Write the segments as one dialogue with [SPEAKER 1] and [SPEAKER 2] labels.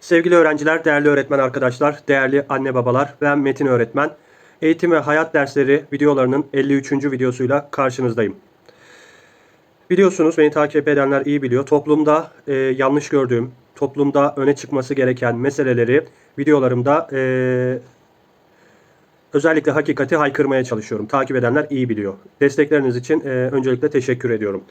[SPEAKER 1] Sevgili öğrenciler, değerli öğretmen arkadaşlar, değerli anne babalar, ben Metin öğretmen. Eğitim ve hayat dersleri videolarının 53. videosuyla karşınızdayım. Biliyorsunuz, beni takip edenler iyi biliyor. Toplumda e, yanlış gördüğüm, toplumda öne çıkması gereken meseleleri videolarımda e, özellikle hakikati haykırmaya çalışıyorum. Takip edenler iyi biliyor. Destekleriniz için e, öncelikle teşekkür ediyorum.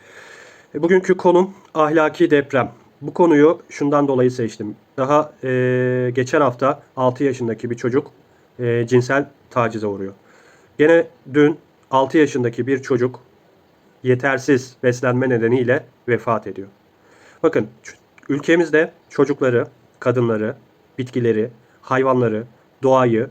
[SPEAKER 1] Bugünkü konum ahlaki deprem. Bu konuyu şundan dolayı seçtim. Daha e, geçen hafta 6 yaşındaki bir çocuk e, cinsel tacize uğruyor. Gene dün 6 yaşındaki bir çocuk yetersiz beslenme nedeniyle vefat ediyor. Bakın ülkemizde çocukları, kadınları, bitkileri, hayvanları, doğayı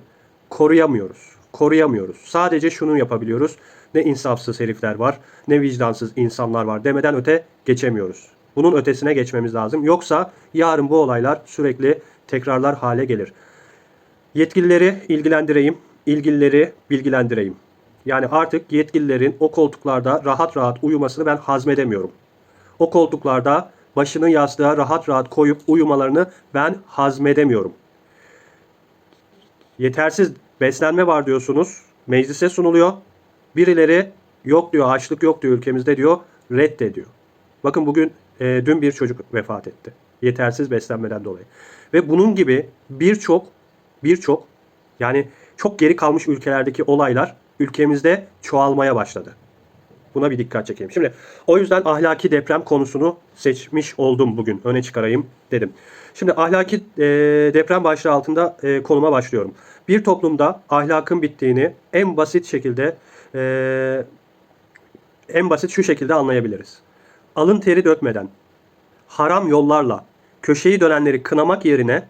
[SPEAKER 1] koruyamıyoruz. Koruyamıyoruz. Sadece şunu yapabiliyoruz. Ne insafsız herifler var, ne vicdansız insanlar var demeden öte geçemiyoruz. Bunun ötesine geçmemiz lazım. Yoksa yarın bu olaylar sürekli tekrarlar hale gelir. Yetkilileri ilgilendireyim, ilgilileri bilgilendireyim. Yani artık yetkililerin o koltuklarda rahat rahat uyumasını ben hazmedemiyorum. O koltuklarda başını yastığa rahat rahat koyup uyumalarını ben hazmedemiyorum. Yetersiz beslenme var diyorsunuz. Meclise sunuluyor. Birileri yok diyor, açlık yok diyor ülkemizde diyor, reddediyor. Bakın bugün, e, dün bir çocuk vefat etti. Yetersiz beslenmeden dolayı. Ve bunun gibi birçok, birçok yani çok geri kalmış ülkelerdeki olaylar ülkemizde çoğalmaya başladı. Buna bir dikkat çekeyim. Şimdi o yüzden ahlaki deprem konusunu seçmiş oldum bugün. Öne çıkarayım dedim. Şimdi ahlaki e, deprem başlığı altında e, konuma başlıyorum. Bir toplumda ahlakın bittiğini en basit şekilde e, en basit şu şekilde anlayabiliriz. Alın teri dökmeden, haram yollarla köşeyi dönenleri kınamak yerine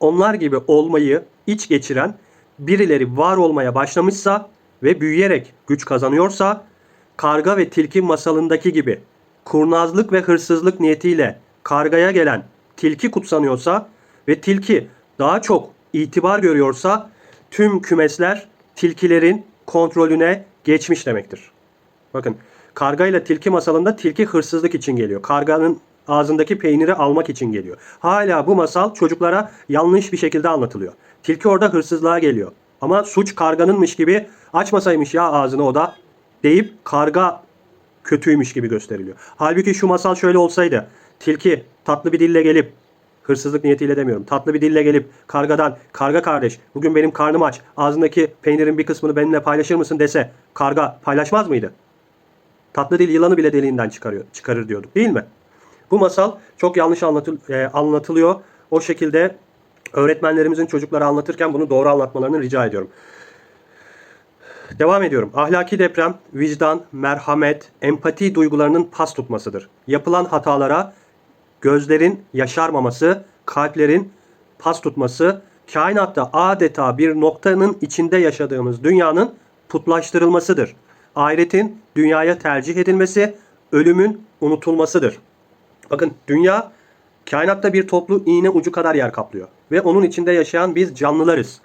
[SPEAKER 1] onlar gibi olmayı iç geçiren birileri var olmaya başlamışsa ve büyüyerek güç kazanıyorsa karga ve tilki masalındaki gibi kurnazlık ve hırsızlık niyetiyle kargaya gelen tilki kutsanıyorsa ve tilki daha çok itibar görüyorsa tüm kümesler tilkilerin kontrolüne geçmiş demektir. Bakın karga ile tilki masalında tilki hırsızlık için geliyor. Karganın ağzındaki peyniri almak için geliyor. Hala bu masal çocuklara yanlış bir şekilde anlatılıyor. Tilki orada hırsızlığa geliyor. Ama suç karganınmış gibi açmasaymış ya ağzını o da deyip karga kötüymüş gibi gösteriliyor. Halbuki şu masal şöyle olsaydı. Tilki tatlı bir dille gelip hırsızlık niyetiyle demiyorum. Tatlı bir dille gelip kargadan karga kardeş bugün benim karnım aç ağzındaki peynirin bir kısmını benimle paylaşır mısın dese karga paylaşmaz mıydı? Tatlı dil yılanı bile deliğinden çıkarıyor, çıkarır diyorduk değil mi? Bu masal çok yanlış anlatıl, e, anlatılıyor. O şekilde öğretmenlerimizin çocuklara anlatırken bunu doğru anlatmalarını rica ediyorum. Devam ediyorum. Ahlaki deprem, vicdan, merhamet, empati duygularının pas tutmasıdır. Yapılan hatalara gözlerin yaşarmaması, kalplerin pas tutması, kainatta adeta bir noktanın içinde yaşadığımız dünyanın putlaştırılmasıdır. Ahiretin dünyaya tercih edilmesi, ölümün unutulmasıdır. Bakın dünya kainatta bir toplu iğne ucu kadar yer kaplıyor. Ve onun içinde yaşayan biz canlılarız.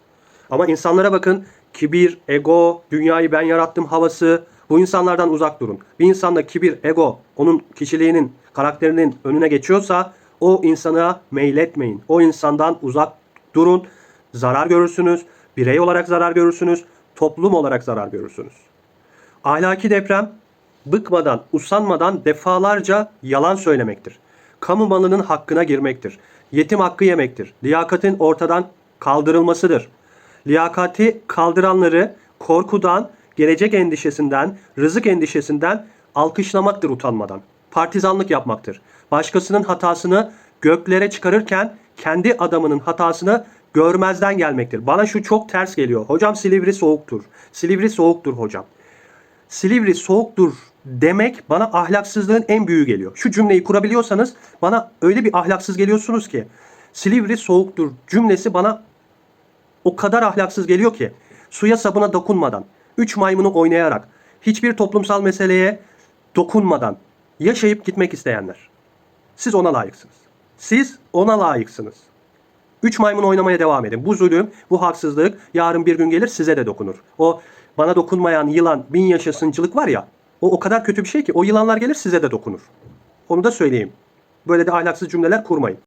[SPEAKER 1] Ama insanlara bakın kibir, ego, dünyayı ben yarattım havası. Bu insanlardan uzak durun. Bir insanda kibir, ego, onun kişiliğinin, karakterinin önüne geçiyorsa o insana meyletmeyin. O insandan uzak durun. Zarar görürsünüz. Birey olarak zarar görürsünüz. Toplum olarak zarar görürsünüz. Ahlaki deprem bıkmadan, usanmadan defalarca yalan söylemektir. Kamu malının hakkına girmektir. Yetim hakkı yemektir. Liyakatin ortadan kaldırılmasıdır. Liyakati kaldıranları korkudan, gelecek endişesinden, rızık endişesinden alkışlamaktır utanmadan. Partizanlık yapmaktır. Başkasının hatasını göklere çıkarırken kendi adamının hatasını görmezden gelmektir. Bana şu çok ters geliyor. Hocam Silivri soğuktur. Silivri soğuktur hocam. Silivri soğuktur demek bana ahlaksızlığın en büyüğü geliyor. Şu cümleyi kurabiliyorsanız bana öyle bir ahlaksız geliyorsunuz ki Silivri soğuktur cümlesi bana o kadar ahlaksız geliyor ki suya sabuna dokunmadan, üç maymunu oynayarak, hiçbir toplumsal meseleye dokunmadan yaşayıp gitmek isteyenler. Siz ona layıksınız. Siz ona layıksınız. Üç maymun oynamaya devam edin. Bu zulüm, bu haksızlık yarın bir gün gelir size de dokunur. O bana dokunmayan yılan bin yaşasıncılık var ya o o kadar kötü bir şey ki o yılanlar gelir size de dokunur. Onu da söyleyeyim. Böyle de ahlaksız cümleler kurmayın.